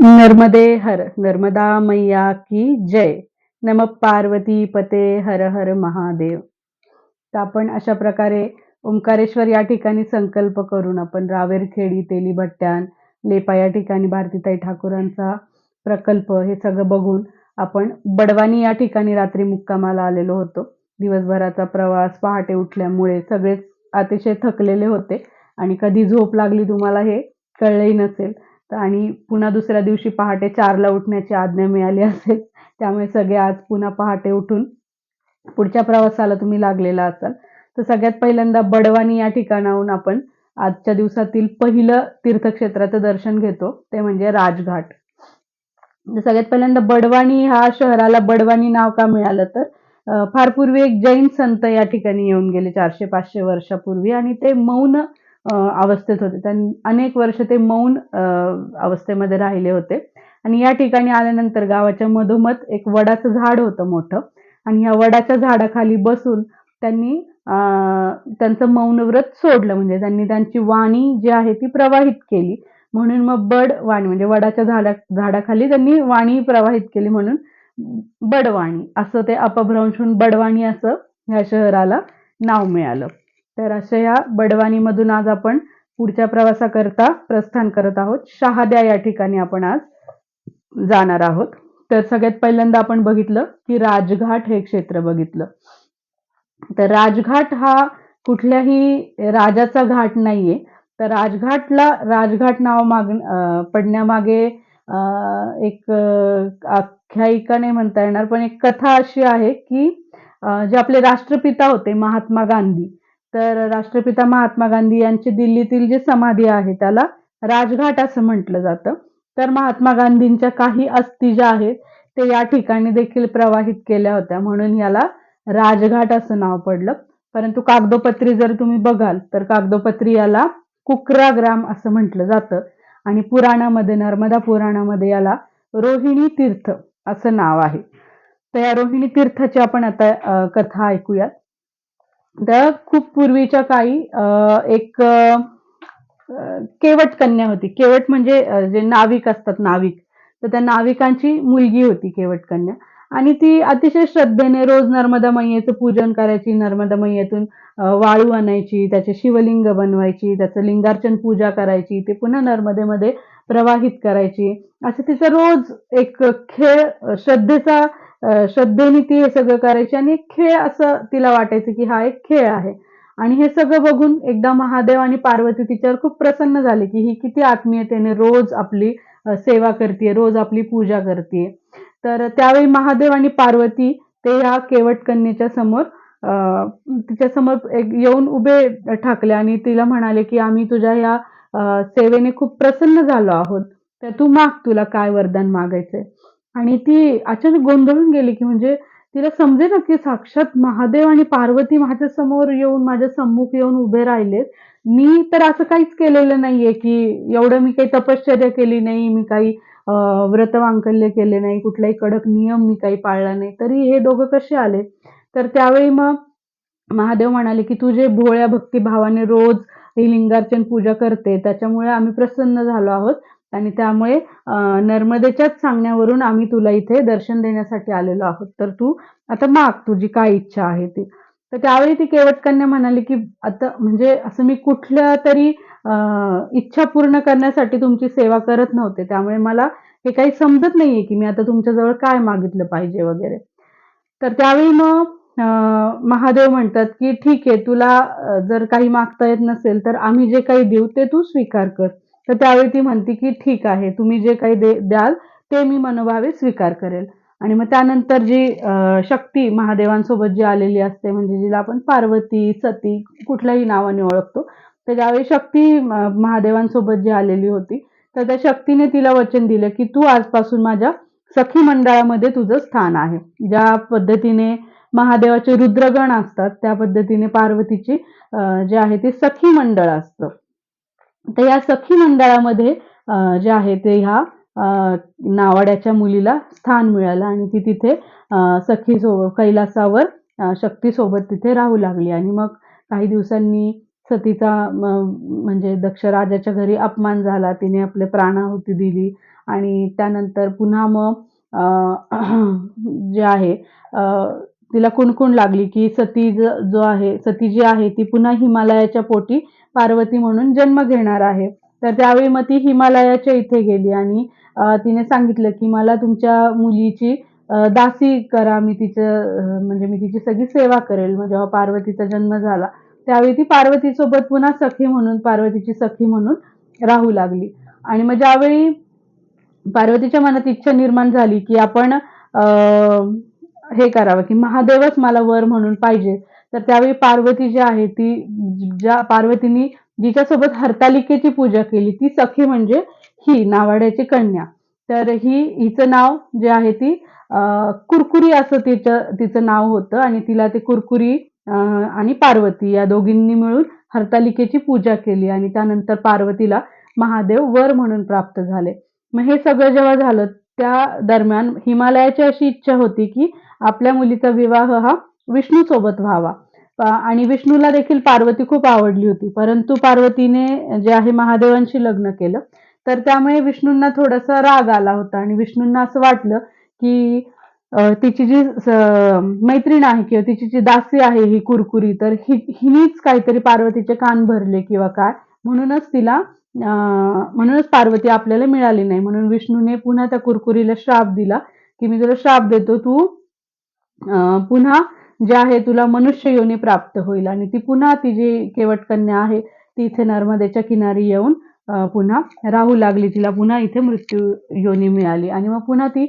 नर्मदे हर नर्मदा मैया की जय. नम पार्वती पते हर हर महादेव. तर आपण अशा प्रकारे ओंकारेश्वर या ठिकाणी संकल्प करून आपण रावेरखेडी तेली भट्ट्यान लेपा या ठिकाणी भारतीताई ठाकूरांचा प्रकल्प हे सगळं बघून आपण बडवानी या ठिकाणी रात्री मुक्कामाला आलेलो होतो. दिवसभराचा प्रवास पहाटे उठल्यामुळे सगळेच अतिशय थकलेले होते. आणि कधी झोप लागली तुम्हाला हे कळलंही नसेल. तर आणि पुन्हा दुसऱ्या दिवशी पहाटे चारला उठण्याची आज्ञा मिळाली असेल त्यामुळे सगळे आज पुन्हा पहाटे उठून पुढच्या प्रवासाला तुम्ही लागलेला असाल. तर सगळ्यात पहिल्यांदा बडवानी या ठिकाणाहून आपण आजच्या दिवसातील पहिलं तीर्थक्षेत्राचं दर्शन घेतो ते म्हणजे राजघाट. सगळ्यात पहिल्यांदा बडवानी हा शहराला बडवानी नाव का मिळालं तर फार पूर्वी एक जैन संत या ठिकाणी येऊन गेले चारशे पाचशे वर्षापूर्वी आणि ते मौन अवस्थेत होते. त्यां अनेक वर्ष ते मौन अवस्थेमध्ये राहिले होते. आणि या ठिकाणी आल्यानंतर गावाच्या मधोमध एक वडाचं झाड होतं मोठं. आणि या वडाच्या झाडाखाली बसून त्यांनी त्यांचं मौनव्रत सोडलं. म्हणजे त्यांनी त्यांची वाणी जी आहे ती प्रवाहित केली. म्हणून मग बड वाणी म्हणजे वडाच्या झाडा झाडाखाली त्यांनी वाणी प्रवाहित केली म्हणून बडवाणी. असं ते अपभ्रंश होऊन बडवाणी असं ह्या शहराला नाव मिळालं. तर अशा या बडवानीमधून आज आपण पुढच्या प्रवासाकरता प्रस्थान करत आहोत. शहाद्या या ठिकाणी आपण आज जाणार आहोत. तर सगळ्यात पहिल्यांदा आपण बघितलं की राजघाट हे क्षेत्र बघितलं. तर राजघाट हा कुठल्याही राजाचा घाट नाहीये. तर राजघाटला राजघाट नाव माग पडण्यामागे एक आख्यायिकाने आख्यायिका नाही म्हणता येणार पण एक कथा अशी आहे की जे आपले राष्ट्रपिता होते महात्मा गांधी तर राष्ट्रपिता महात्मा गांधी यांची दिल्लीतील जी समाधी आहे त्याला राजघाट असं म्हटलं जातं. तर महात्मा गांधींच्या काही अस्थी ज्या आहेत ते या ठिकाणी देखील प्रवाहित केल्या होत्या. म्हणून याला राजघाट असं नाव पडलं. परंतु कागदोपत्री जर तुम्ही बघाल तर कागदोपत्री याला कुकरा ग्राम असं म्हटलं जातं. आणि पुराणामध्ये नर्मदा पुराणामध्ये याला रोहिणी तीर्थ असं नाव आहे. तर या रोहिणी तीर्थाची आपण आता कथा ऐकूयात. तर खूप पूर्वीच्या काळी एक केवट कन्या होती. केवट म्हणजे जे नाविक असतात नाविक. तर त्या नाविकांची मुलगी होती केवट कन्या. आणि ती अतिशय श्रद्धेने रोज नर्मदा मैयेचं पूजन करायची. नर्मदा मैयेतून वाळू आणायची त्याचे शिवलिंग बनवायची त्याचं लिंगार्चन पूजा करायची ते पुन्हा नर्मदेमध्ये प्रवाहित करायची. असं तिचा रोज एक खेळ श्रद्धेचा श्रद्धेने ती हे सगळं करायची आणि एक खेळ असं तिला वाटायचं की हा एक खेळ आहे. आणि हे सगळं बघून एकदा महादेव आणि पार्वती तिच्यावर खूप प्रसन्न झाले की ही किती आत्मीयतेने रोज आपली सेवा करते रोज आपली पूजा करते तर त्यावेळी महादेव आणि पार्वती ते या केवट कन्येच्या समोर तिच्या समोर एक येऊन उभे ठाकले आणि तिला म्हणाले की आम्ही तुझ्या या सेवेने खूप प्रसन्न झालो आहोत. तर तू माग तुला काय वरदान मागायचंय? आणि ती अचानक गोंधळून गेली की म्हणजे तिला समजे ना की साक्षात महादेव आणि पार्वती माझ्यासमोर येऊन माझ्या सम्मुख येऊन उभे राहिलेत. मी तर असं काहीच केलेलं नाहीये की एवढं मी काही तपश्चर्या केली नाही मी काही व्रतवांकल्य केले नाही कुठलाही कडक नियम मी काही पाळला नाही. तरी हे दोघं कसे आले? तर त्यावेळी मग महादेव म्हणाले की तुझे भोळ्या भक्तिभावाने रोज ही लिंगार्चन पूजा करते त्याच्यामुळे आम्ही प्रसन्न झालो आहोत. आणि त्यामुळे नर्मदेच्याच सांगण्यावरून आम्ही तुला इथे दर्शन देण्यासाठी आलेलो आहोत. तर तू आता माग तुझी काय इच्छा आहे ती. तर त्यावेळी ती केवटकन्या म्हणाली की आता म्हणजे असं मी कुठल्या तरी इच्छा पूर्ण करण्यासाठी तुमची सेवा करत नव्हते. त्यामुळे मला हे काही समजत नाहीये की मी आता तुमच्याजवळ काय मागितलं पाहिजे वगैरे. तर त्यावेळी मग महादेव म्हणतात की ठीक आहे तुला जर काही मागता येत नसेल तर आम्ही जे काही देऊ ते तू स्वीकार कर. तर त्यावेळी ती म्हणते की ठीक आहे तुम्ही जे काही दे द्याल ते मी मनोभावे स्वीकार करेल. आणि मग त्यानंतर जी शक्ती महादेवांसोबत जी आलेली असते म्हणजे जिला आपण पार्वती सती कुठल्याही नावाने ओळखतो तर ज्यावेळी शक्ती महादेवांसोबत जी आलेली होती तर त्या शक्तीने तिला वचन दिलं की तू आजपासून माझ्या सखी मंडळामध्ये तुझं स्थान आहे. ज्या पद्धतीने महादेवाचे रुद्रगण असतात त्या पद्धतीने पार्वतीची जे आहे ते सखी मंडळ असतं. तर या सखी मंडळामध्ये जे आहे ते ह्या नावाड्याच्या मुलीला स्थान मिळालं आणि ती तिथे सखी सो कैलासावर शक्तीसोबत तिथे राहू लागली. आणि मग काही दिवसांनी सतीचा म्हणजे दक्ष राजाच्या घरी अपमान झाला. तिने आपले प्राणाहुती दिली आणि त्यानंतर पुन्हा मग जे आहे तिला कुणकुण लागली की सती जो आहे सती जी आहे ती पुन्हा हिमालयाच्या पोटी पार्वती म्हणून जन्म घेणार आहे. तर त्यावेळी मग ती हिमालयाच्या इथे गेली आणि तिने सांगितलं की मला तुमच्या मुलीची दासी करा मी तिचं म्हणजे मी तिची सगळी सेवा करेल. मग जेव्हा पार्वतीचा जन्म झाला त्यावेळी ती पार्वतीसोबत पुन्हा सखी म्हणून पार्वतीची सखी म्हणून राहू लागली. आणि मग ज्यावेळी पार्वतीच्या मनात इच्छा निर्माण झाली की आपण हे करावं की महादेवच मला वर म्हणून पाहिजे. तर त्यावेळी पार्वती जी आहे ती ज्या पार्वतीनी जिच्यासोबत हरतालिकेची पूजा केली ती सखी म्हणजे ही नावाड्याची कन्या. तर ही हिचं नाव जे आहे ती कुरकुरी असं तिचं तिचं नाव होतं आणि तिला ते कुरकुरी आणि पार्वती या दोघींनी मिळून हरतालिकेची पूजा केली आणि त्यानंतर पार्वतीला महादेव वर म्हणून प्राप्त झाले. मग हे सगळं जेव्हा झालं त्या दरम्यान हिमालयाची अशी इच्छा होती की आपल्या मुलीचा विवाह हा विष्णू सोबत व्हावा आणि विष्णूला देखील पार्वती खूप आवडली होती. परंतु पार्वतीने जे आहे महादेवांशी लग्न केलं. तर त्यामुळे विष्णूंना थोडासा राग आला होता. आणि विष्णूंना असं वाटलं की तिची जी मैत्रीण आहे किंवा तिची जी दासी आहे ही कुरकुरी तर हि हिनीच काहीतरी पार्वतीचे कान भरले किंवा काय? म्हणूनच तिला म्हणूनच पार्वती आपल्याला मिळाली नाही. म्हणून विष्णूने पुन्हा त्या कुरकुरीला श्राप दिला की मी तुला श्राप देतो तू पुन्हा जे आहे तुला मनुष्य योनी प्राप्त होईल. आणि ती पुन्हा ती जी केवट कन्या आहे ती इथे नर्मदेच्या किनारी येऊन पुन्हा राहू लागली. तिला पुन्हा इथे मृत्यू योनी मिळाली. आणि मग पुन्हा ती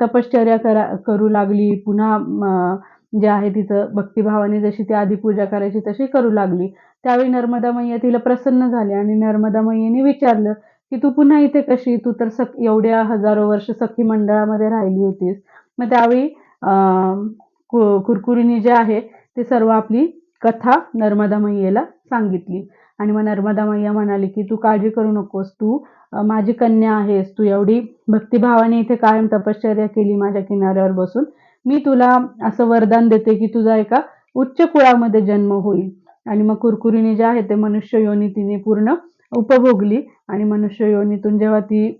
तपश्चर्या करा करू लागली. पुन्हा जे आहे तिचं भक्तिभावाने जशी ती आधी पूजा करायची तशी करू लागली. त्यावेळी नर्मदा मैया तिला प्रसन्न झाली आणि नर्मदा मैयेने विचारलं की तू पुन्हा इथे कशी? तू तर सख एवढ्या हजारो वर्ष सखी मंडळामध्ये राहिली होतीस. मग त्यावेळी कु- कुरकुरीनी जे आहे ते सर्व आपली कथा नर्मदा मैयेला सांगितली. आणि मग नर्मदा मैया म्हणाली की तू काळजी करू नकोस तू माझी कन्या आहेस तू एवढी भक्तिभावाने इथे कायम तपश्चर्या केली माझ्या किनाऱ्यावर बसून. मी तुला असं वरदान देते की तुझा एका उच्च कुळामध्ये जन्म होईल. आणि मग कुरकुरीने जे आहे ते मनुष्य योनी तिने पूर्ण उपभोगली. आणि मनुष्य योनीतून जेव्हा ती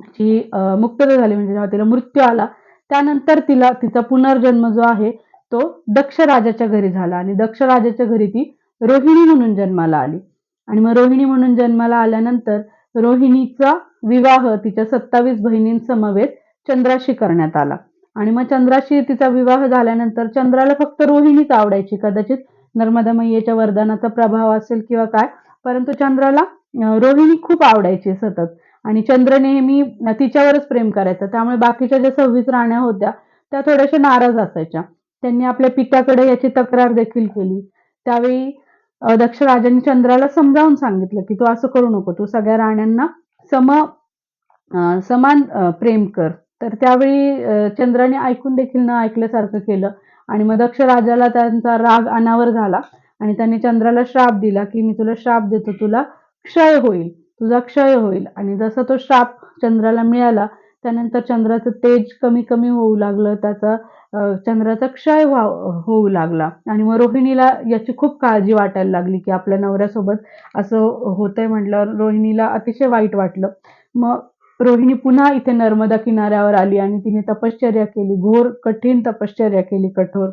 ची मुक्तता झाली म्हणजे जेव्हा तिला मृत्यू आला त्यानंतर तिला तिचा पुनर्जन्म जो आहे तो दक्ष राजाच्या घरी झाला आणि दक्ष राजाच्या घरी ती रोहिणी म्हणून जन्माला आली. आणि मग रोहिणी म्हणून जन्माला आल्यानंतर रोहिणीचा विवाह तिच्या सत्तावीस बहिणींसमवेत चंद्राशी करण्यात आला. आणि मग चंद्राशी तिचा विवाह झाल्यानंतर चंद्राला फक्त रोहिणीच आवडायची. कदाचित नर्मदा मैयेच्या वरदानाचा प्रभाव असेल किंवा काय परंतु चंद्राला रोहिणी खूप आवडायची सतत. आणि चंद्र नेहमी तिच्यावरच प्रेम करायचा. त्यामुळे बाकीच्या ज्या सव्वीस राण्या होत्या त्या थोड्याशा नाराज असायच्या. त्यांनी आपल्या पित्याकडे याची तक्रार देखील केली. त्यावेळी दक्ष राजांनी चंद्राला समजावून सांगितलं की तू असं करू नको तू सगळ्या राण्यांना सम समान प्रेम कर. तर त्यावेळी चंद्राने ऐकून देखील न ऐकल्यासारखं केलं आणि मग दक्ष राजाला त्यांचा राग अनावर झाला आणि त्यांनी चंद्राला श्राप दिला की मी तुला श्राप देतो तुला क्षय होईल. तुझा क्षय होईल. आणि जसा तो श्राप चंद्राला मिळाला त्यानंतर चंद्राचं तेज कमी कमी होऊ लागलं त्याचा चंद्राचा क्षय व्हा होऊ लागला. आणि मग रोहिणीला याची खूप काळजी वाटायला लागली की आपल्या नवऱ्यासोबत असं होतंय म्हटल्यावर रोहिणीला अतिशय वाईट वाटलं. मग रोहिणी पुन्हा इथे नर्मदा किनाऱ्यावर आली आणि तिने तपश्चर्या केली. घोर कठीण तपश्चर्या केली कठोर.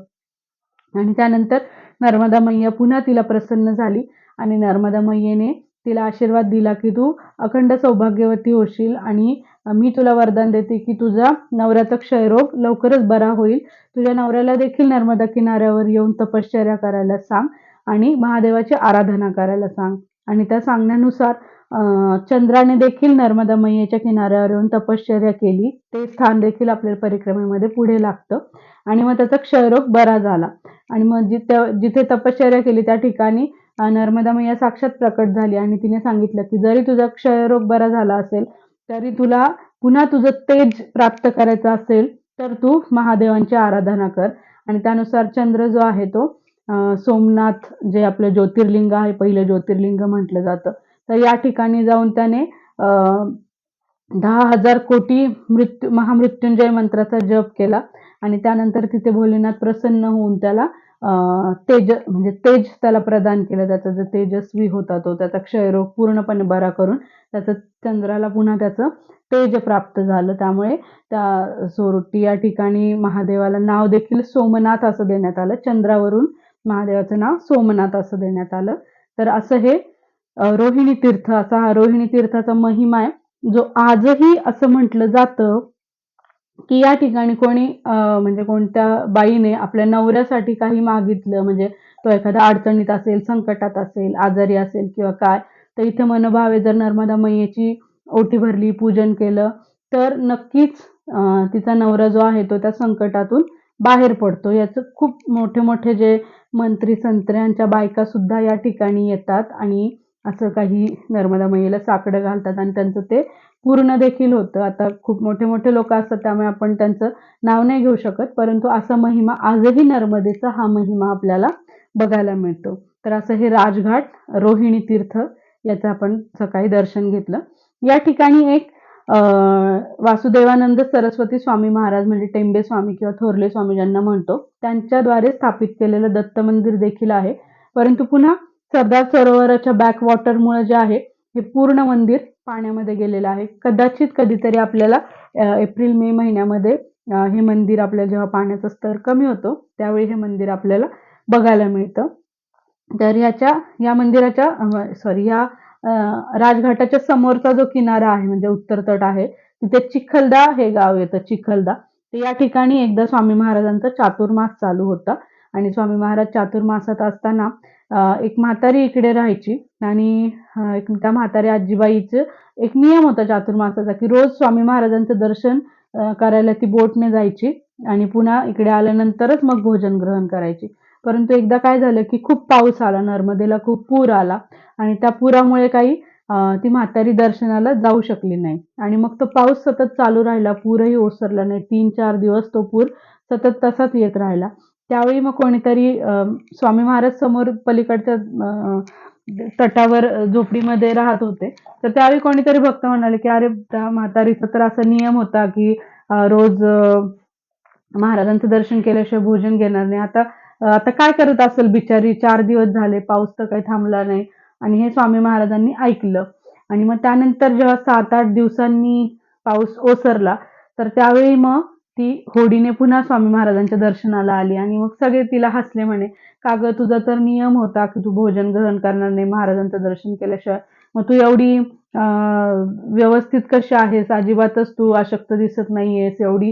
आणि त्यानंतर नर्मदा मैया पुन्हा तिला प्रसन्न झाली आणि नर्मदा मैयेने तिला आशीर्वाद दिला की तू अखंड सौभाग्यवती होशील. आणि मी तुला वरदान देते की तुझा नवऱ्याचा क्षयरोग लवकरच बरा होईल. तुझ्या नवऱ्याला देखील नर्मदा किनाऱ्यावर येऊन तपश्चर्या करायला सांग आणि महादेवाची आराधना करायला सांग. आणि त्या सांगण्यानुसार चंद्राने देखील नर्मदा मैयेच्या किनाऱ्यावर येऊन तपश्चर्या केली. ते स्थान देखील आपल्या परिक्रमेमध्ये पुढे लागतं. आणि मग त्याचा क्षयरोग बरा झाला. आणि मग जिथे जिथे तपश्चर्या केली त्या ठिकाणी नर्मदा मैया साक्षात प्रकट झाली आणि तिने सांगितलं की जरी तुझा क्षयरोग बरा झाला असेल तरी तुला पुन्हा तुझं तेज प्राप्त करायचं असेल तर तू महादेवांची आराधना कर. आणि त्यानुसार चंद्र जो आहे तो सोमनाथ जे आपलं ज्योतिर्लिंग आहे पहिलं ज्योतिर्लिंग म्हटलं जातं. तर या ठिकाणी जाऊन त्याने दहा हजार कोटी मृत्यू महामृत्युंजय मंत्राचा जप केला. आणि त्यानंतर तिथे भोलेनाथ प्रसन्न होऊन त्याला तेज म्हणजे तेज त्याला प्रदान केलं. त्याचा जो तेजस्वी होता तो त्याचा क्षयरोग पूर्णपणे बरा करून त्याचं चंद्राला पुन्हा त्याचं तेज प्राप्त झालं. त्यामुळे त्या सोरोटी या ठिकाणी महादेवाला नाव देखील सोमनाथ असं देण्यात आलं. चंद्रावरून महादेवाचं नाव सोमनाथ असं देण्यात आलं. तर असं हे रोहिणी तीर्थ असा हा रोहिणी तीर्थाचा महिमा आहे. जो आजही असं म्हटलं जातं की या ठिकाणी कोणी अ, म्हणजे कोणत्या बाईने आपल्या नवऱ्यासाठी काही मागितलं म्हणजे तो एखाद्या अडचणीत असेल संकटात असेल आजारी असेल किंवा काय तर इथे मनोभावे जर नर्मदा मैयेची ओटी भरली पूजन केलं तर नक्कीच अ, तिचा नवरा जो आहे तो त्या संकटातून बाहेर पडतो. याचं खूप मोठे मोठे जे मंत्री संत्र्यांच्या बायका सुद्धा या ठिकाणी येतात आणि असं काही नर्मदा मैयेला साकडं घालतात आणि त्यांचं ते पूर्ण देखील होतं. आता खूप मोठे मोठे लोक असतात त्यामुळे आपण त्यांचं नाव नाही घेऊ शकत. परंतु असा महिमा आजही नर्मदेचा हा महिमा आपल्याला बघायला मिळतो. तर असं हे राजघाट रोहिणी तीर्थ याचं आपण सकाळी दर्शन घेतलं. या ठिकाणी एक वासुदेवानंद सरस्वती स्वामी महाराज म्हणजे टेंबे स्वामी किंवा थोरले स्वामी ज्यांना म्हणतो त्यांच्याद्वारे स्थापित केलेलं दत्त मंदिर देखील आहे. परंतु पुन्हा सरदार सरोवराच्या बॅकवॉटरमुळे जे आहे हे पूर्ण मंदिर पाण्यामध्ये गेलेलं आहे. कदाचित कधीतरी आपल्याला एप्रिल मे महिन्यामध्ये हे मंदिर आपल्याला जेव्हा पाण्याचा स्तर कमी होतो त्यावेळी हे मंदिर आपल्याला बघायला मिळतं. तर ह्याच्या या मंदिराच्या सॉरी या राजघाटाच्या समोरचा जो किनारा आहे म्हणजे उत्तर तट आहे तिथे चिखलदा हे गाव येतं चिखलदा. तर या ठिकाणी एकदा स्वामी महाराजांचा चातुर्मास चालू होता. आणि स्वामी महाराज चातुर्मासात असताना एक म्हातारी इकडे राहायची. आणि एक त्या म्हातारी आजीबाईचं एक नियम होता चातुर्मासाचा की रोज स्वामी महाराजांचं दर्शन करायला ती बोटने जायची आणि पुन्हा इकडे आल्यानंतरच मग भोजन ग्रहण करायची. परंतु एकदा काय झालं की खूप पाऊस आला नर्मदेला खूप पूर आला आणि त्या पुरामुळे काही ती म्हातारी दर्शनाला जाऊ शकली नाही. आणि मग तो पाऊस सतत चालू राहिला पूरही ओसरला नाही. तीन चार दिवस तो पूर सतत तसाच येत राहिला. त्यावेळी मग कोणीतरी स्वामी महाराज समोर पलीकडच्या तटावर झोपडीमध्ये राहत होते. तर त्यावेळी कोणीतरी भक्त म्हणाले की अरे त्या म्हातारीचा तर असा नियम होता की रोज महाराजांचं दर्शन केल्याशिवाय भोजन घेणार नाही. आता आता काय करत असेल बिचारी? चार दिवस झाले पाऊस तर काही थांबला नाही. आणि हे स्वामी महाराजांनी ऐकलं. आणि मग त्यानंतर जेव्हा सात आठ दिवसांनी पाऊस ओसरला तर त्यावेळी मग ती होडीने पुन्हा स्वामी महाराजांच्या दर्शनाला आली आणि मग सगळे तिला हसले म्हणे का ग तुझा तर नियम होता की तू भोजन ग्रहण करणार नाही महाराजांचं दर्शन केल्याशिवाय. मग तू एवढी व्यवस्थित कशी आहेस? अजिबातच तू अशक्त दिसत नाहीयेस एवढी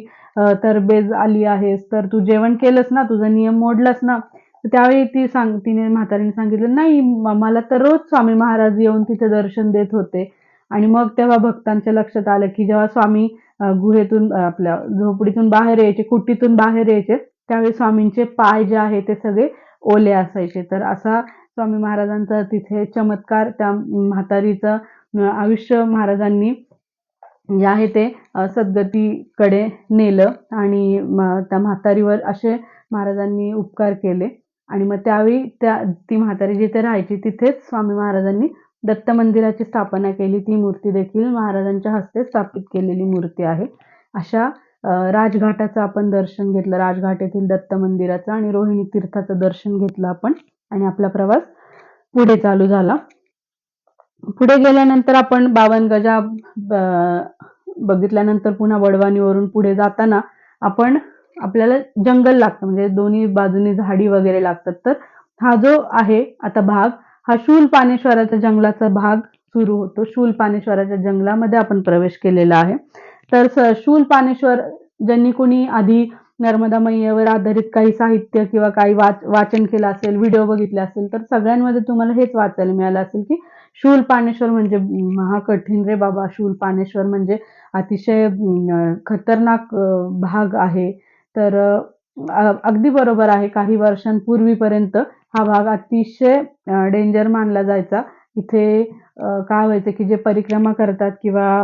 तरबेज आली आहेस. तर तू जेवण केलंस ना तुझा नियम मोडलास ना. तर त्यावेळी ती सांग तिने म्हातारीने सांगितलं नाही मला तर रोज स्वामी महाराज येऊन तिथे दर्शन देत होते. आणि मग तेव्हा भक्तांच्या लक्षात आलं की जेव्हा स्वामी गुहेतून आपल्या झोपडीतून बाहेर यायचे कुटीतून बाहेर यायचे त्यावेळी स्वामींचे पाय जे आहे ते सगळे ओले असायचे. तर असा स्वामी महाराजांचा तिथे चमत्कार त्या म्हातारीचं आयुष्य महाराजांनी जे आहे ते सद्गतीकडे नेलं आणि म- त्या म्हातारीवर असे महाराजांनी उपकार केले. आणि मग त्यावेळी त्या ती म्हातारी जिथे राहायची तिथेच स्वामी महाराजांनी दत्त मंदिराची स्थापना केली. ती मूर्ती देखील महाराजांच्या हस्ते स्थापित केलेली मूर्ती आहे. अशा राजघाटाचं आपण दर्शन घेतलं. राजघाट येथील दत्त मंदिराचं आणि रोहिणी तीर्थाचं दर्शन घेतलं आपण. आणि आपला प्रवास पुढे चालू झाला. पुढे गेल्यानंतर आपण बावनगजा बघितल्यानंतर पुन्हा वडवाणीवरून पुढे जाताना आपण आपल्याला जंगल लागतं. म्हणजे दोन्ही बाजूनी झाडी वगैरे लागतात. तर हा जो आहे आता भाग हा शूल पानेश्वराच्या जंगलाचा भाग सुरू होतो. शूल पानेश्वराच्या जंगलामध्ये आपण प्रवेश केलेला आहे. तर शूल पानेश्वर ज्यांनी कोणी आधी नर्मदा मैयावर आधारित काही साहित्य किंवा काही वाच वाचन केलं असेल व्हिडिओ बघितले असेल तर सगळ्यांमध्ये तुम्हाला हेच वाचायला मिळालं असेल की शूल पानेश्वर म्हणजे महाकठीण रे बाबा. शूल पानेश्वर म्हणजे अतिशय खतरनाक भाग आहे. तर अगदी बरोबर आहे. काही वर्षांपूर्वीपर्यंत हा भाग अतिशय डेंजर मानला जायचा. इथे काय व्हायचं की जे परिक्रमा करतात किंवा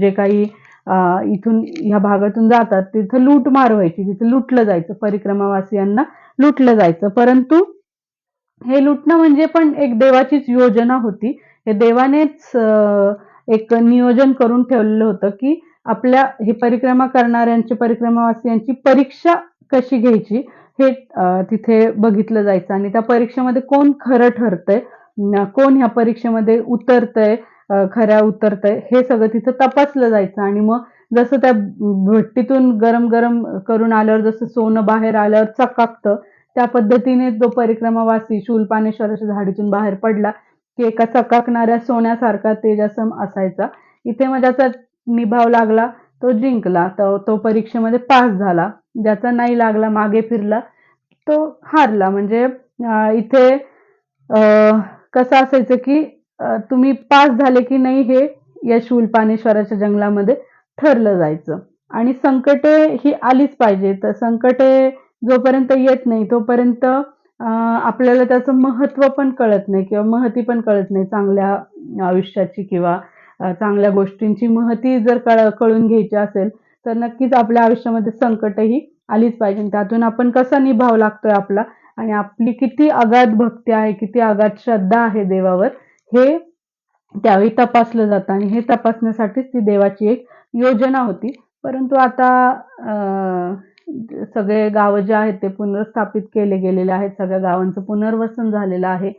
जे काही अं, इथून ह्या भागातून जातात तिथं लूट मार व्हायची तिथं लुटलं जायचं. परिक्रमावासियांना लुटलं जायचं. परंतु हे लुटणं म्हणजे पण एक देवाचीच योजना होती. हे देवानेच एक नियोजन करून ठेवलेलं होतं की आपल्या हे परिक्रमा करणाऱ्यांची परिक्रमावासियांची परीक्षा कशी घ्यायची? हे तिथे बघितलं जायचं. आणि त्या परीक्षेमध्ये कोण खरं ठरतंय, कोण ह्या परीक्षेमध्ये उतरतंय, खऱ्या उतरतंय? हे सगळं तिथं तपासलं जायचं. आणि मग जसं त्या भट्टीतून गरम-गरम करून आल्यावर जसं सोनं बाहेर आल्यावर चकाकतं, त्या पद्धतीने जो परिक्रमावासी शूलपानेश्वराच्या झाडीतून बाहेर पडला, की एका चकाकणाऱ्या सोन्यासारखा तेजासम असायचा. इथे मग ज्याचा निभाव लागला. तो जिंकला. तर तो परीक्षेमध्ये पास झाला. ज्याचा नाही लागला, मागे फिरला, तो हारला. म्हणजे इथे कसं असायचं, की तुम्ही पास झाले की नाही हे या शूलपानेश्वराच्या जंगलामध्ये ठरलं जायचं. आणि संकटे ही आलीच पाहिजे. तर संकटे जोपर्यंत येत नाही तोपर्यंत आपल्याला त्याचं महत्त्व पण कळत नाही किंवा महती पण कळत नाही चांगल्या आयुष्याची किंवा चांगल्या गोष्टींची महती जर कळ कळून घ्यायची असेल, तर नक्कीच आपल्या आयुष्यामध्ये संकटही आलीच पाहिजे. त्यातून आपण कसा निभाव लागतोय आपला आणि आपली किती अगाध भक्ती आहे, किती अगाध श्रद्धा आहे देवावर, हे त्यावेळी तपासलं जातं आणि हे तपासण्यासाठीच ती देवाची एक योजना होती. परंतु आता सगळे गावं जे आहेत ते पुनर्स्थापित केले गेलेले आहेत. सगळ्या गावांचं पुनर्वसन झालेलं आहे.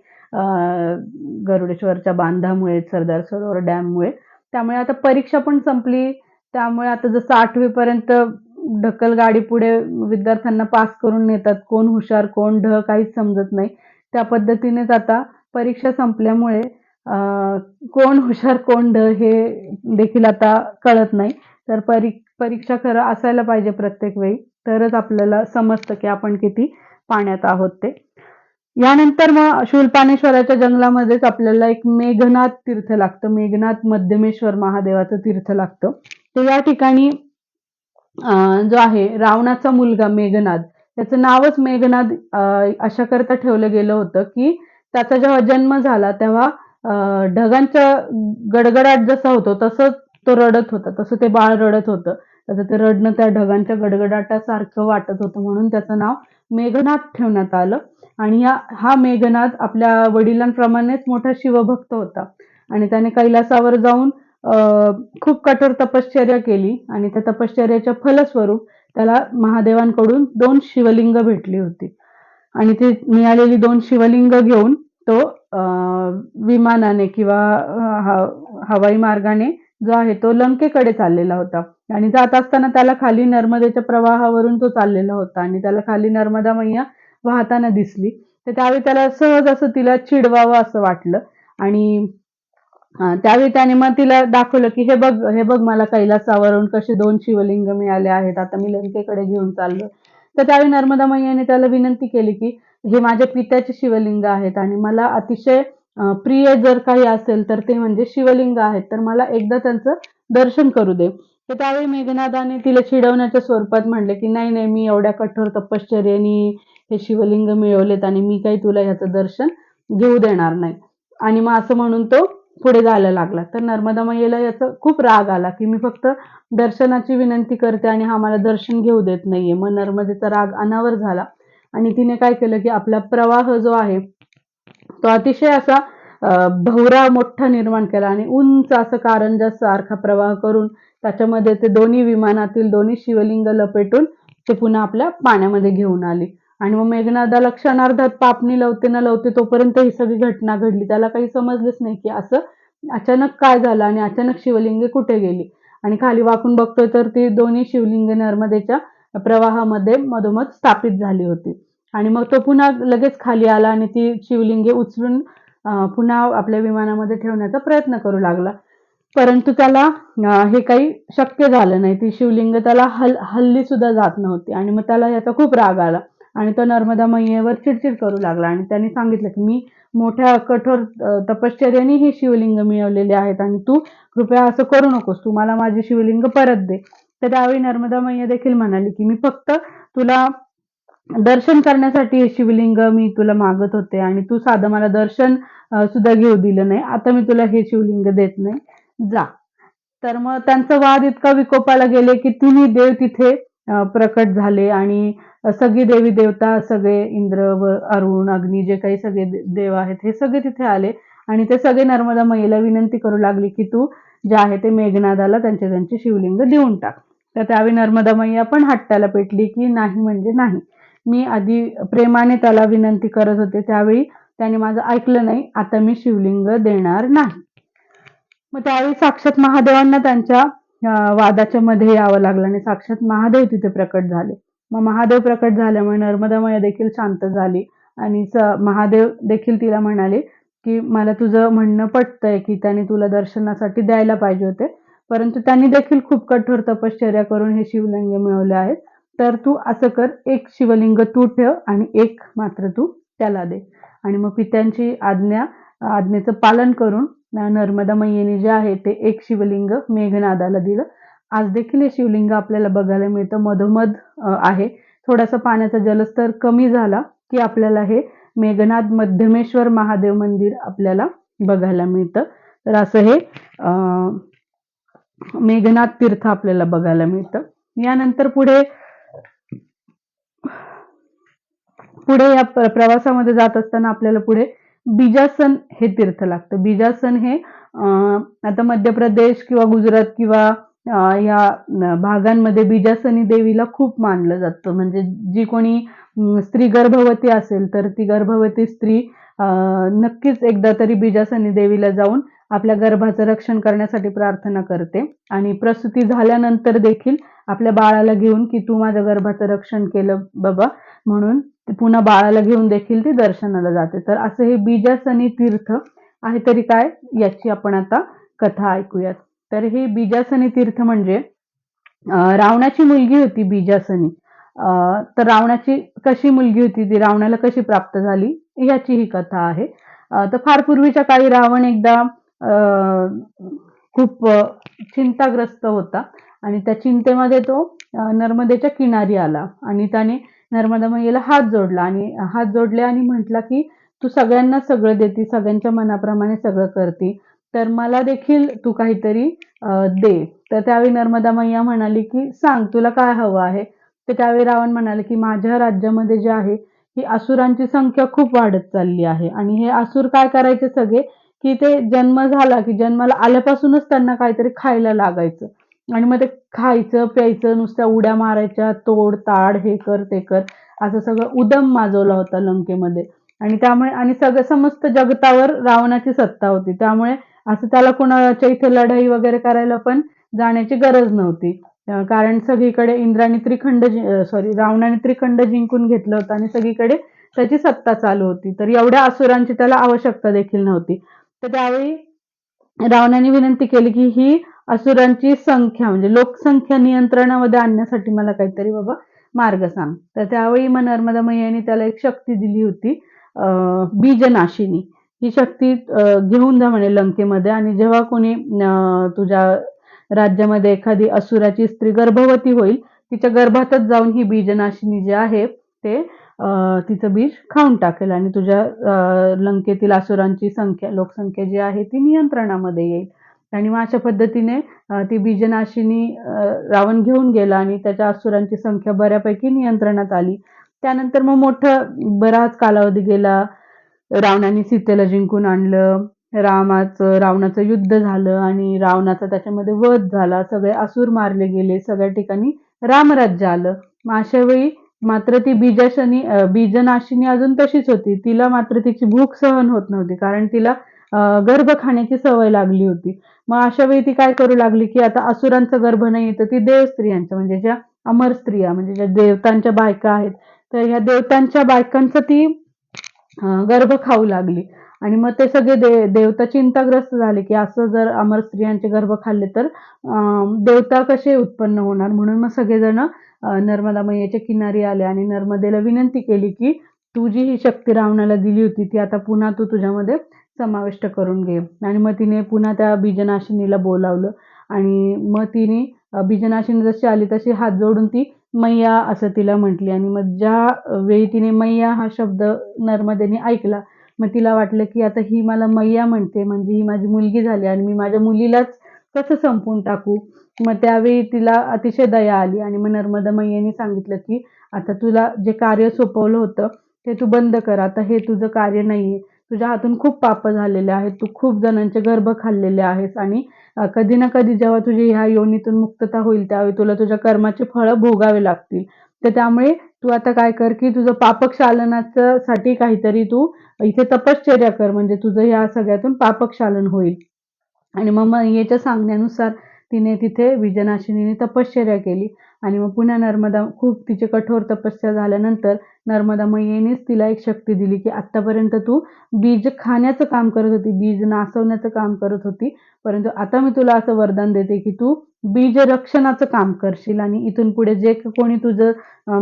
गरुडेश्वरच्या बांधामुळे, सरदार सरोवर डॅममुळे. त्यामुळे आता परीक्षा पण संपली. त्यामुळे आता जसं आठवीपर्यंत ढकलगाडी पुढे विद्यार्थ्यांना पास करून नेतात. कोण हुशार, कोण ढ काहीच समजत नाही. त्या पद्धतीनेच आता परीक्षा संपल्यामुळे कोण हुशार, कोण ढ हे देखील आता कळत नाही. तर परी परीक्षा खरं असायला पाहिजे प्रत्येक वेळी. तरच आपल्याला समजतं, की आपण किती पाण्यात आहोत ते. यानंतर मग शूलपाणेश्वराच्या जंगलामध्येच आपल्याला एक मेघनाथ तीर्थ लागतं. मेघनाथ मध्यमेश्वर महादेवाचं तीर्थ लागतं. तर या ठिकाणी जो आहे रावणाचा मुलगा मेघनाद, त्याचं नावच मेघनाद अशा अशाकरता ठेवलं गेलं होतं, की त्याचा जेव्हा जन्म झाला तेव्हा ढगांच्या ढगांचा गडगडाट जसा होतो तसंच तो रडत होता. तसं ते बाळ रडत होतं. त्याचं ते रडणं त्या ढगांच्या गडगडाटासारखं वाटत होतं म्हणून त्याचं नाव मेघनाथ ठेवण्यात आलं. आणि या हा मेघनाद आपल्या वडिलांप्रमाणेच मोठा शिवभक्त होता आणि त्याने कैलासावर जाऊन खूप कठोर तपश्चर्या केली आणि त्या तपश्चर्याच्या फलस्वरूप त्याला महादेवांकडून दोन शिवलिंग भेटली होती. आणि ते मिळालेली दोन शिवलिंग घेऊन तो विमानाने किंवा हवाई मार्गाने जो आहे तो लंकेकडे चाललेला होता. आणि जात असताना त्याला खाली नर्मदेच्या प्रवाहावरून तो चाललेला होता आणि त्याला खाली नर्मदा मैया वाहताना दिसली. तर त्यावेळी त्याला सहज असं तिला चिडवावं असं वाटलं आणि त्यावेळी त्याने मग तिला दाखवलं, की "हे बघ, हे बघ मला कैलासावरून कसे दोन शिवलिंग मिळाले आहेत. आता मी लंकेकडे घेऊन चाललो तर त्यावेळी नर्मदा मैयाने त्याला विनंती केली, की "हे माझ्या पित्याचे शिवलिंग आहेत आणि मला अतिशय प्रिय जर काही असेल तर ते म्हणजे शिवलिंग आहेत. तर मला एकदा त्यांचं दर्शन करू दे." तर त्यावेळी मेघनादाने तिला चिडवण्याच्या स्वरूपात म्हणले की "नाही, नाही, मी एवढ्या कठोर तपश्चर्येने हे शिवलिंग मिळवलेत आणि मी काही तुला ह्याचं दर्शन घेऊ देणार नाही." आणि मग असं म्हणून तो पुढे जायला लागला. तर नर्मदा मैयेला याचा खूप राग आला, की मी फक्त दर्शनाची विनंती करते आणि हा मला दर्शन घेऊ देत नाहीये. मग नर्मदेचा राग अनावर झाला आणि तिने काय केलं, की आपला प्रवाह जो आहे तो अतिशय असा भवरा मोठा निर्माण केला आणि उंच असं कारंजा सारखा प्रवाह करून त्याच्यामध्ये ते दोन्ही विमानातील दोन्ही शिवलिंग लपेटून ते पुन्हा आपल्या पाण्यामध्ये घेऊन आली. आणि मग मेघनादाला क्षणार्धात पापणी लवते न लवते तोपर्यंत ही सगळी घटना घडली. त्याला काही समजलंच नाही, की असं अचानक काय झालं आणि अचानक शिवलिंगे कुठे गेली? आणि खाली वाकून बघतोय तर ती दोन्ही शिवलिंग नर्मदेच्या प्रवाहामध्ये मधोमध स्थापित झाली होती. आणि मग तो पुन्हा लगेच खाली आला आणि ती शिवलिंगे उचलून पुन्हा आपल्या विमानामध्ये ठेवण्याचा प्रयत्न करू लागला. परंतु त्याला हे काही शक्य झालं नाही. ती शिवलिंग त्याला हल हल्ली सुद्धा जात नव्हती आणि मग त्याला याचा खूप राग आला आणि तो नर्मदा मैयेवर चिडचिड करू लागला आणि त्यांनी सांगितलं, की "मी मोठ्या कठोर तपश्चर्याने हे शिवलिंग मिळवलेले आहेत आणि तू कृपया असं करू नकोस. तू मला माझी शिवलिंग परत दे." तर त्यावेळी नर्मदा मैया देखील म्हणाली, की "मी फक्त तुला दर्शन करण्यासाठी हे शिवलिंग मी तुला मागत होते आणि तू साधं मला दर्शन सुद्धा घेऊ दिलं नाही. आता मी तुला हे शिवलिंग देत नाही. जा." तर मग त्यांचा वाद इतका विकोपाला गेले, की तिन्ही देव तिथे प्रकट झाले आणि सगळी देवी-देवता, सगळे इंद्र व अरुण, अग्नी जे काही सगळे देव आहेत, हे सगळे तिथे आले. आणि ते सगळे नर्मदा मैयेला विनंती करू लागले, की "तू जे आहे ते मेघनादाला त्यांचे त्यांचे शिवलिंग देऊन टाक." तर त्यावेळी नर्मदा मैया पण हट्टाला पेटली, की "नाही म्हणजे नाही." मी आधी प्रेमाने त्याला विनंती करत होते. त्यावेळी त्याने माझं ऐकलं नाही. आता मी शिवलिंग देणार नाही. मग त्यावेळी साक्षात महादेवांना त्यांच्या वादाच्या मध्ये यावं लागलं आणि साक्षात महादेव तिथे प्रकट झाले. मग महादेव प्रकट झाल्यामुळे नर्मदामय देखील शांत झाली. आणि स- महादेव देखील तिला म्हणाले की मला तुझं म्हणणं पटतंय की त्याने तुला दर्शनासाठी द्यायला पाहिजे होते. परंतु त्यांनी देखील खूप कठोर तपश्चर्या करून हे शिवलिंग मिळवले आहेत. तर तू असं कर एक शिवलिंग तू ठेव आणि एक मात्र तू त्याला दे. आणि मग पित्यांची आज्ञा आज्ञेचं पालन करून नर्मदा मैयेने जे आहे ते एक शिवलिंग मेघनादाला दिलं. आज देखील हे शिवलिंग आपल्याला बघायला मिळतं. मधोमध आहे. थोडासा पाण्याचा जलस्तर कमी झाला की आपल्याला हे मेघनाथ मध्यमेश्वर महादेव मंदिर आपल्याला बघायला मिळतं. तर असं हे मेघनाथ तीर्थ आपल्याला बघायला मिळतं. यानंतर पुढे पुढे या प्रवासामध्ये जात असताना आपल्याला पुढे बीजासन हे तीर्थ लागतं. बीजासन हे आता मध्य प्रदेश किंवा गुजरात किंवा या भागांमध्ये बीजासनी देवीला खूप मानलं जातं. म्हणजे जी कोणी स्त्री गर्भवती असेल तर ती गर्भवती स्त्री नक्कीच एकदा तरी बीजासनी देवीला जाऊन आपल्या गर्भाचं रक्षण करण्यासाठी प्रार्थना करते. आणि प्रसूती झाल्यानंतर देखील आपल्या बाळाला घेऊन की तू माझ्या गर्भाचं रक्षण केलं बाबा. म्हणून पुन्हा बाळाला घेऊन देखील ती दर्शनाला जाते. तर असं हे बीजासनी तीर्थ आहे तरी काय याची आपण आता कथा ऐकूयात. तर हे बीजासनी तीर्थ म्हणजे रावणाची मुलगी होती बीजासनी. तर रावणाची कशी मुलगी होती ती रावणाला कशी प्राप्त झाली याची ही कथा आहे. तर फार पूर्वीच्या काळी रावण एकदा खूप चिंताग्रस्त होता आणि त्या चिंतेमध्ये तो नर्मदेच्या किनारी आला आणि त्याने नर्मदा मैयाला हात जोडला आणि हात जोडले आणि म्हटला की तू सगळ्यांना सगळं देती सगळ्यांच्या मनाप्रमाणे सगळं करते तर मला देखील तू काहीतरी दे. तर त्यावेळी नर्मदा मैया म्हणाली की सांग तुला काय हवं आहे? तर त्यावेळी रावण म्हणाले की माझ्या राज्यामध्ये जे आहे की असुरांची संख्या खूप वाढत चालली आहे. आणि हे असुर काय करायचे सगळे? की ते जन्म झाला की जन्माला आल्यापासूनच त्यांना काहीतरी खायला लागायचं. आणि मग ते खायचं प्यायचं नुसत्या उड्या मारायच्या तोड ताड हे कर ते कर असं सगळं उदम माजवला होता लंकेमध्ये. आणि त्यामुळे आणि सगळं समस्त जगतावर रावणाची सत्ता होती. त्यामुळे असं त्याला कोणाच्या इथे लढाई वगैरे करायला पण जाण्याची गरज नव्हती. कारण सगळीकडे इंद्राने त्रिखंड सॉरी रावणाने त्रिखंड जिंकून घेतलं होतं आणि सगळीकडे त्याची सत्ता चालू होती. तर एवढ्या असुरांची त्याला आवश्यकता देखील नव्हती. तर त्यावेळी रावणाने विनंती केली की ही असुरांची संख्या म्हणजे लोकसंख्या नियंत्रणामध्ये आणण्यासाठी मला काहीतरी बाबा मार्ग सांग. तर त्यावेळी मग नर्मदा मैयाने त्याला एक शक्ती दिली होती अं, बीजनाशिनी. ही शक्ती घेऊन जा म्हणे लंकेमध्ये. आणि जेव्हा कोणी तुझ्या राज्यामध्ये एखादी असुराची स्त्री गर्भवती होईल तिच्या गर्भातच जाऊन ही बीजनाशिनी जे आहे ते तिचं बीज खाऊन टाकेल. आणि तुझ्या लंकेतील असुरांची संख्या लोकसंख्या जी आहे ती नियंत्रणामध्ये येईल. आणि मग अशा पद्धतीने ती बीजनाशिनी रावण घेऊन गेला आणि त्याच्या असुरांची संख्या बऱ्यापैकी नियंत्रणात आली. त्यानंतर मग मोठं बराच कालावधी गेला. रावणाने सीतेला जिंकून आणलं. रामाचं रावणाचं युद्ध झालं आणि रावणाचा त्याच्यामध्ये वध झाला. सगळे असुर मारले गेले. सगळ्या ठिकाणी रामराज्य आलं. मग अशा वेळी मात्र ती बीजाशनी बीजनाशिनी अजून तशीच होती. तिला मात्र तिची भूक सहन होत नव्हती कारण तिला गर्भ खाण्याची सवय लागली होती. मग अशा वेळी ती काय करू लागली की आता असुरांचा गर्भ नाही तर ती देव स्त्रियांच्या म्हणजे ज्या अमर स्त्रिया म्हणजे ज्या देवतांच्या बायका आहेत तर ह्या देवतांच्या बायकांचा ती गर्भ खाऊ लागली. आणि मग ते सगळे दे देवता चिंताग्रस्त झाले की असं जर अमर स्त्रियांचे गर्भ खाल्ले तर देवता कसे उत्पन्न होणार? म्हणून मग सगळेजण नर्मदा मैयाच्या किनारी आले आणि नर्मदेला विनंती केली की तू जी ही शक्ती रावणाला दिली होती ती आता पुन्हा तू तुझ्यामध्ये समाविष्ट करून घे. आणि मग तिने पुन्हा त्या बीजनाशिनीला बोलावलं. आणि मग तिने बीजनाशिनी जशी आली तशी हात जोडून ती मैया असं तिला म्हटली आणि मग ज्या वेळी तिने मैया हा शब्द नर्मदेने ऐकला मग तिला वाटलं की आता ही मला मैया म्हणते म्हणजे ही माझी मुलगी झाली आणि मी माझ्या मुलीलाच कसं संपवून टाकू? मग त्यावेळी तिला अतिशय दया आली आणि मग नर्मदा मैयाने सांगितलं की आता तुला जे कार्य सोपवलं होतं ते तू बंद कर आता हे तुझं कार्य नाहीये. तुझ्या हातून खूप पाप झालेले आहेत. तू खूप जणांचे गर्भ खाल्लेले आहेस आणि कधी ना कधी जेव्हा तुझी ह्या योनीतून मुक्तता होईल त्यावेळी तुला तुझ्या कर्माची फळं भोगावे लागतील. तर त्यामुळे तू आता काय कर की तुझं पापक्षालनाचं साठी काहीतरी तू इथे तपश्चर्या कर. म्हणजे तुझं ह्या सगळ्यातून पापक्षालन होईल. आणि मग याच्या सांगण्यानुसार तिने तिथे विजनाशिनीने तपश्चर्या केली. आणि मग पुन्हा नर्मदा खूप तिचे कठोर तपस्या झाल्यानंतर नर्मदा मैयेनेच तिला एक शक्ती दिली की आत्तापर्यंत तू बीज खाण्याचं काम करत होती बीज नासवण्याचं काम करत होती. परंतु आता मी तुला असं वरदान देते की तू बीज रक्षणाचं काम करशील आणि इथून पुढे जे कोणी तुझं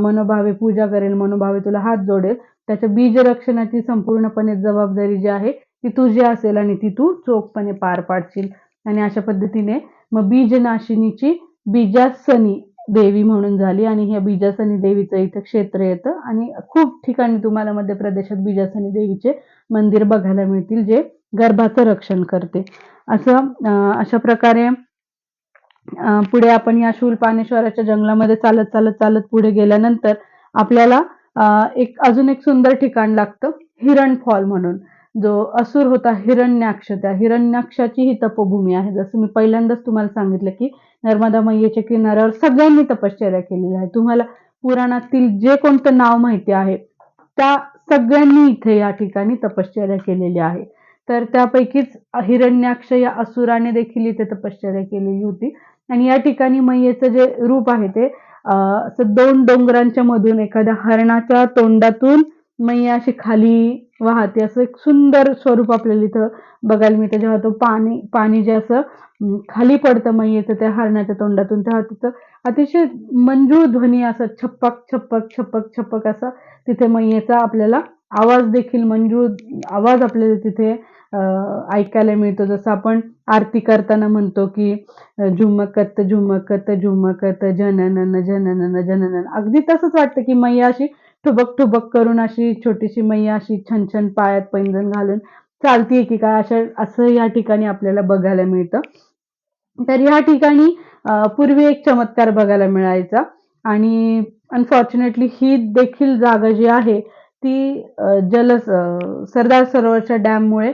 मनोभावे पूजा करेल मनोभावे तुला हात जोडेल त्याच्या बीज रक्षणाची संपूर्णपणे जबाबदारी जी आहे ती तुझी असेल आणि ती तू चोखपणे पार पाडशील. आणि अशा पद्धतीने मग बीजनाशिनीची बीजासनी देवी म्हणून झाली आणि ह्या बीजासनी देवीचं इथं क्षेत्र येतं. आणि खूप ठिकाणी तुम्हाला मध्य प्रदेशात बीजासनी देवीचे मंदिर बघायला मिळतील जे गर्भाचं रक्षण करते. असं अशा प्रकारे पुढे आपण या शूलपानेश्वराच्या जंगलामध्ये चालत चालत चालत पुढे गेल्यानंतर आपल्याला एक अजून एक सुंदर ठिकाण लागतं हिरण फॉल म्हणून. जो असुर होता हिरण्याक्ष. त्या हिरण्याक्षाची ही तपोभूमी आहे. जसं मी पहिल्यांदाच तुम्हाला सांगितलं की नर्मदा मैयेच्या किनाऱ्यावर सगळ्यांनी तपश्चर्या केलेली आहे तुम्हाला पुराणातील जे कोणतं नाव माहिती आहे त्या सगळ्यांनी इथे या ठिकाणी तपश्चर्या केलेली आहे तर त्यापैकीच हिरण्याक्ष या असुराने देखील इथे तपश्चर्या केलेली होती. आणि या ठिकाणी मैयेचं जे रूप आहे ते अं, असं दोन डोंगरांच्या मधून एखाद्या हरणाच्या तोंडातून मैया अशी खाली वाहते. असं एक सुंदर स्वरूप आपल्याला इथं बघायला मिळतं. जेव्हा तो पाणी पाणी जे असं खाली पडतं मैयेचं त्या हरणाच्या तोंडातून तेव्हा तिथं अतिशय मंजूळ ध्वनी असं छप्पक छप्पक छप्पक छप्पक असा तिथे मैयेचा आपल्याला आवाज देखील मंजूळ आवाज आपल्याला तिथे अं, ऐकायला मिळतो. जसं आपण आरती करताना म्हणतो की झुमकत झुमकत झुमकत जननन जननन जननन अगदी तसंच वाटतं की मैया अशी ठुबक ठुबक करून अशी छोटीशी मैया अशी छन छन पायात पैंजण घालून चालतीये की काय अशा असं या ठिकाणी आपल्याला बघायला मिळतं. तर या ठिकाणी पूर्वी एक चमत्कार बघायला मिळायचा आणि अनफॉर्च्युनेटली ही देखील जागा जी आहे ती जल सरदार सरोवरच्या डॅममुळे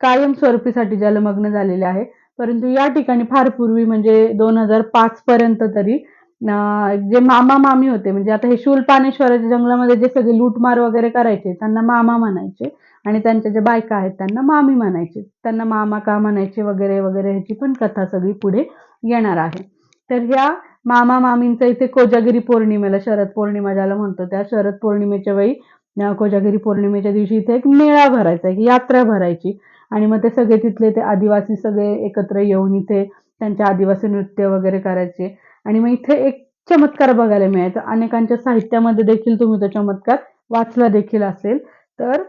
कायमस्वरूपीसाठी जलमग्न झालेले आहे. परंतु या ठिकाणी फार पूर्वी म्हणजे दोन हजार पाच पर्यंत तरी जे मामा मामी होते म्हणजे आता हे शूलपानेश्वराच्या जंगलामध्ये जे सगळे लूटमार वगैरे करायचे त्यांना मामा म्हणायचे. आणि त्यांच्या ज्या बायका आहेत त्यांना मामी म्हणायचे. त्यांना मामा का म्हणायचे वगैरे वगैरे ह्याची पण कथा सगळी पुढे येणार आहे. तर ह्या मामा मामींचं इथे कोजागिरी पौर्णिमेला शरद पौर्णिमा ज्याला म्हणतो त्या शरद पौर्णिमेच्या वेळी कोजागिरी पौर्णिमेच्या दिवशी इथे एक मेळा भरायचा एक यात्रा भरायची. आणि मग ते सगळे तिथले ते आदिवासी सगळे एकत्र येऊन इथे त्यांचे आदिवासी नृत्य वगैरे करायचे. आणि मग इथे एक चमत्कार बघायला मिळायचा अनेकांच्या साहित्यामध्ये देखील तुम्ही तो चमत्कार वाचला देखील असेल. तर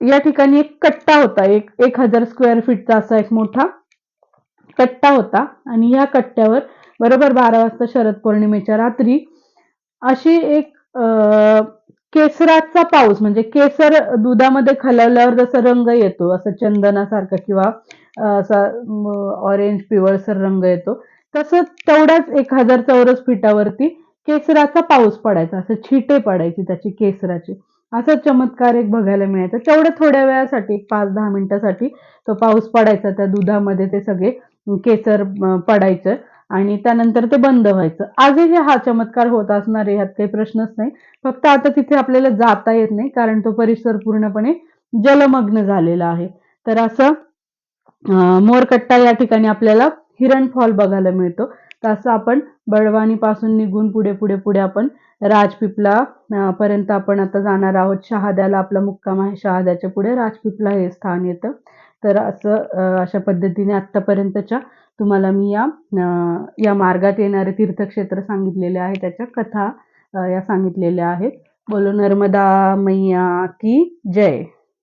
या ठिकाणी एक कट्टा होता. एक एक हजार स्क्वेअर फीटचा असा एक मोठा कट्टा होता. आणि या कट्ट्यावर बरोबर बारा वाजता शरद पौर्णिमेच्या रात्री अशी एक केसराचा पाऊस म्हणजे केसर दुधामध्ये खलवल्यावर जसा रंग येतो असं चंदनासारखा किंवा असा ऑरेंज पिवळसर रंग येतो तसंच तेवढ्याच एक हजार चौरस फीटावरती केसराचा पाऊस पडायचा. असं छिटे पडायची त्याची केसराची. असा चमत्कार एक बघायला मिळायचा. तेवढ्या थोड्या वेळासाठी एक पाच दहा मिनिटासाठी तो पाऊस पडायचा. त्या दुधामध्ये ते सगळे केसर पडायचं आणि त्यानंतर ते बंद व्हायचं. आजही हा चमत्कार होत असणार आहे ह्यात काही प्रश्नच नाही. फक्त आता तिथे आपल्याला जाता येत नाही कारण तो परिसर पूर्णपणे जलमग्न झालेला आहे. तर असं मोरकट्टा या ठिकाणी आपल्याला हिरण फॉल बघायला मिळतो. तर असं आपण बळवानीपासून निघून पुढे पुढे पुढे आपण राजपिपला पर्यंत आपण आता जाणार आहोत. शहाद्याला आपला मुक्काम आहे. शहाद्याच्या पुढे राजपिपला हे स्थान येतं. तर असं अशा पद्धतीने आत्तापर्यंतच्या तुम्हाला मी या या मार्गात येणारे तीर्थक्षेत्र सांगितलेले आहे. त्याच्या कथा या सांगितलेल्या आहेत. बोलो नर्मदा मैया की जय.